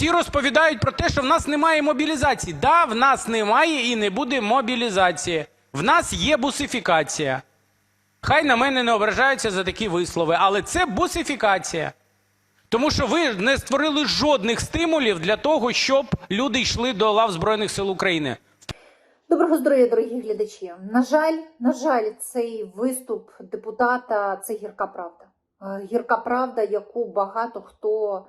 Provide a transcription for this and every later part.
Всі розповідають про те, що в нас немає мобілізації. Да, в нас немає і не буде мобілізації. В нас є бусифікація. Хай на мене не ображаються за такі вислови, але це бусифікація. Тому що ви не створили жодних стимулів для того, щоб люди йшли до лав Збройних сил України. Доброго здоров'я, дорогі глядачі. На жаль, на жаль, цей виступ депутата це гірка правда. Е, Гірка правда, яку багато хто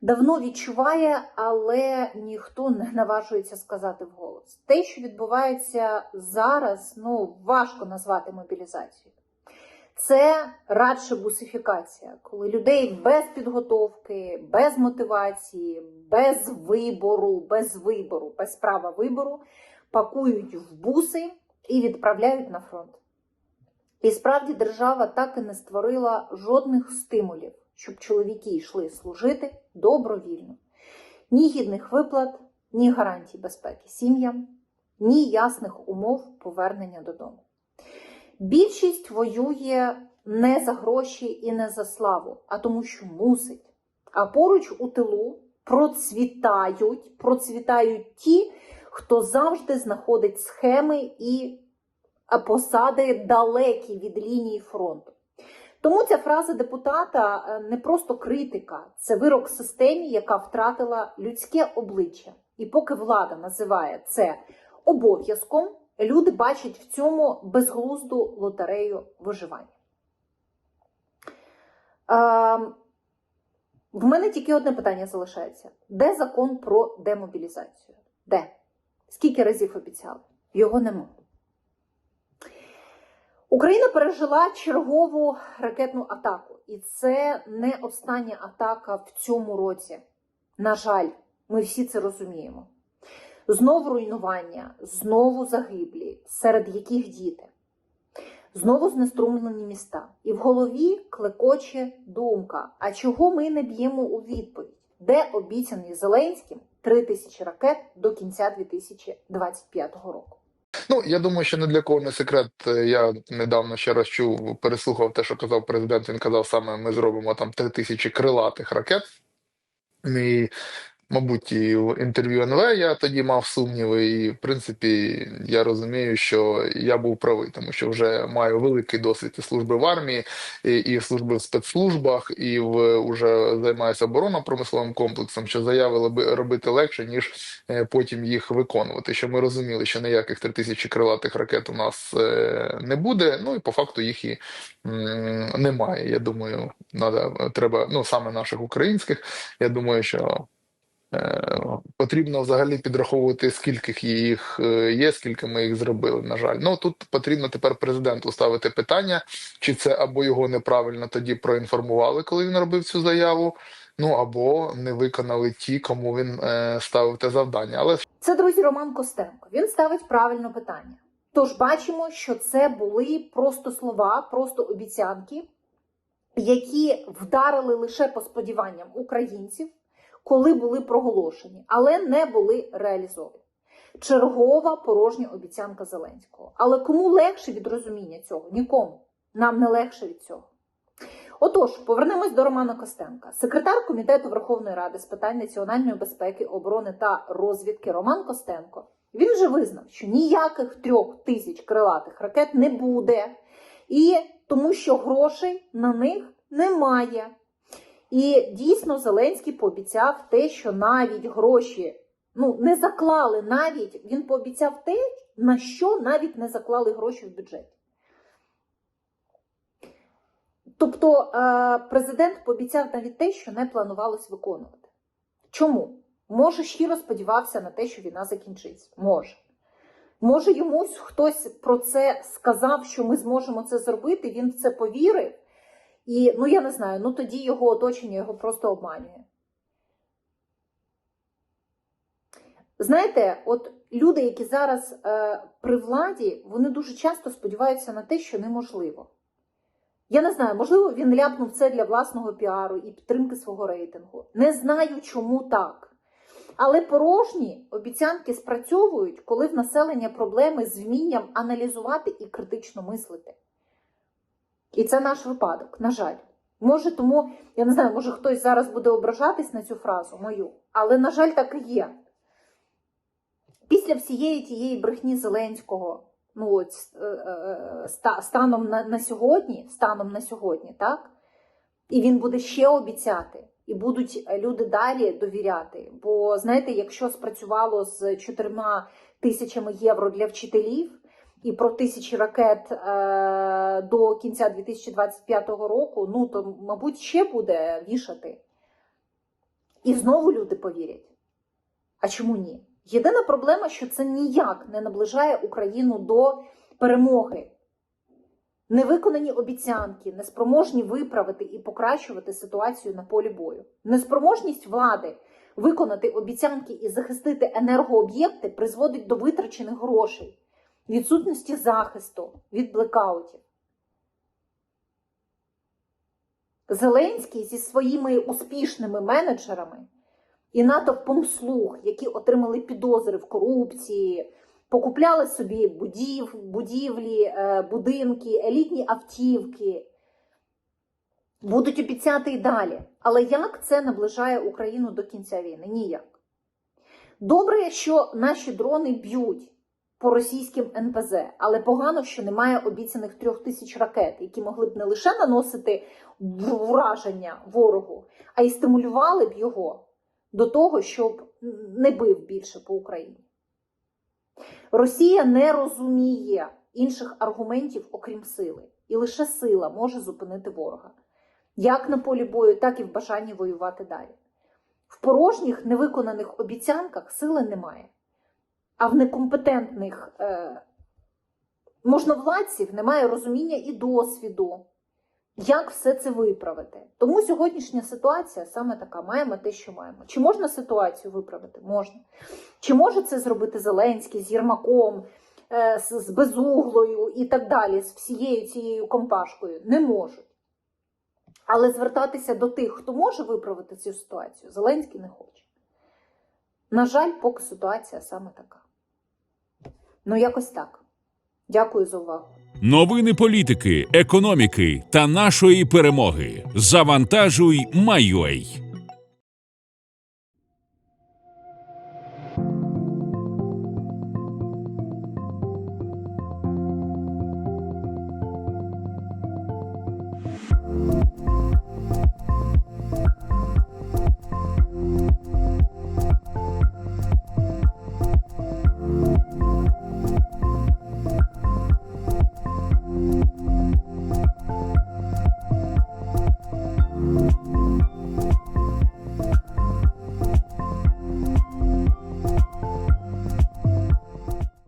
давно відчуває, але ніхто не наважується сказати вголос. Те, що відбувається зараз, ну важко назвати мобілізацією. Це радше бусифікація, коли людей без підготовки, без мотивації, без вибору, без вибору, без права вибору пакують в буси і відправляють на фронт. І справді держава так і не створила жодних стимулів, щоб чоловіки йшли служити добровільно. Ні гідних виплат, ні гарантій безпеки сім'ям, ні ясних умов повернення додому. Більшість воює не за гроші і не за славу, а тому, що мусить. А поруч у тилу процвітають, процвітають ті, хто завжди знаходить схеми і посади далекі від лінії фронту. Тому ця фраза депутата е, не просто критика, це вирок системі, яка втратила людське обличчя. І поки влада називає це обов'язком, люди бачать в цьому безглузду лотерею виживання. Ем, в мене тільки одне питання залишається: де закон про демобілізацію? Де? Скільки разів обіцяли? Його нема. Україна пережила чергову ракетну атаку, і це не остання атака в цьому році. На жаль, ми всі це розуміємо. Знову руйнування, знову загиблі, серед яких діти. Знову знеструмлені міста. І в голові клекоче думка: а чого ми не б'ємо у відповідь? Де обіцяний Зеленським 3 тисячі ракет до кінця 2025 року? Ну я думаю, що не для кого не секрет. Е, Я недавно ще раз чув, переслухав те, що казав президент. Він казав саме: ми зробимо там три тисячі крилатих ракет. І, мабуть, і в інтерв'ю НВ я тоді мав сумніви, і в принципі я розумію, що я був правий, тому що вже маю великий досвід служби в армії, і, і служби в спецслужбах, і в уже займаюся оборонно-промисловим комплексом, що заяви робити легше, ніж е, потім їх виконувати. Що ми розуміли, що ніяких 3000 крилатих ракет у нас е, не буде. Ну і по факту їх і немає. Я думаю, треба, ну саме наших українських. Я думаю, що потрібно взагалі підраховувати, скільки їх е, є, скільки ми їх зробили. На жаль, ну тут потрібно тепер президенту ставити питання, чи це або його неправильно тоді проінформували, коли він робив цю заяву. Ну або не виконали ті, кому він е, ставив те завдання. Але Це друзі Роман Костенко. Він ставить правильне питання. Тож бачимо, що це були просто слова, просто обіцянки, які вдарили лише по сподіванням українців, коли були проголошені, але не були реалізовані. Чергова порожня обіцянка Зеленського. Але кому легше від розуміння цього? Нікому. Нам не легше від цього. Отож, повернемось до Романа Костенка. Секретар Комітету Верховної Ради з питань національної безпеки, оборони та розвідки Роман Костенко. Він вже визнав, що ніяких трьох тисяч крилатих ракет не буде, і тому що грошей на них немає. І дійсно Зеленський пообіцяв те, що навіть гроші ну, не заклали навіть, він пообіцяв те, на що навіть не заклали гроші в бюджеті. Тобто е, президент пообіцяв навіть те, що не планувалось виконувати. Чому? Може, щиро сподівався на те, що війна закінчиться. Може. Може, йомусь хтось про це сказав, що ми зможемо це зробити, він в це повірив. І, ну я не знаю, ну тоді його оточення його просто обманює. Знаєте, от люди, які зараз е, при владі, вони дуже часто сподіваються на те, що неможливо. Я не знаю, можливо, він ляпнув це для власного піару і підтримки свого рейтингу. Не знаю, чому так. Але порожні обіцянки спрацьовують, коли в населення проблеми з вмінням аналізувати і критично мислити. І це наш випадок, на жаль. Може, тому, я не знаю, може хтось зараз буде ображатись на цю фразу мою, Але, на жаль, так і є. Після всієї тієї брехні Зеленського, ну от е, е, ста- станом на, на сьогодні, станом на сьогодні, так? І він буде ще обіцяти, і будуть е, люди далі довіряти. Бо знаєте, якщо спрацювало з 4 тисячами євро для вчителів і про тисячі ракет е, до кінця 2025 року, ну то, мабуть, ще буде вішати. І знову люди повірять. А чому ні? Єдина проблема, що це ніяк не наближає Україну до перемоги. Невиконані обіцянки, неспроможні виправити і покращувати ситуацію на полі бою. Неспроможність влади виконати обіцянки і захистити енергооб'єкти призводить до витрачених грошей, відсутності захисту від блекаутів. Зеленський зі своїми успішними менеджерами і натовпом слуг, які отримали підозри в корупції, покупляли собі будів, будівлі, е, будинки, елітні автівки. Будуть обіцяти й далі. Але як це наближає Україну до кінця війни? Ніяк. Добре, що наші дрони б'ють по російським НПЗ, але погано, що немає обіцяних трьох тисяч ракет, які могли б не лише наносити враження ворогу, а й стимулювали б його до того, щоб не бив більше по Україні. Росія не розуміє інших аргументів, окрім сили, і лише сила може зупинити ворога, як на полі бою, так і в бажанні воювати далі. В порожніх невиконаних обіцянках сили немає, а в некомпетентних е, можновладців немає розуміння і досвіду, як все це виправити. Тому сьогоднішня ситуація саме така: маємо те, що маємо. Чи можна ситуацію виправити? Можна. Чи може це зробити Зеленський з Єрмаком, е, з, з Безуглою і так далі, з всією цією компашкою? Не можуть. Але звертатися до тих, хто може виправити цю ситуацію, Зеленський не хоче. На жаль, поки ситуація саме така. Ну, якось так. Дякую за увагу. Новини політики, економіки та нашої перемоги. Завантажуй, Майой.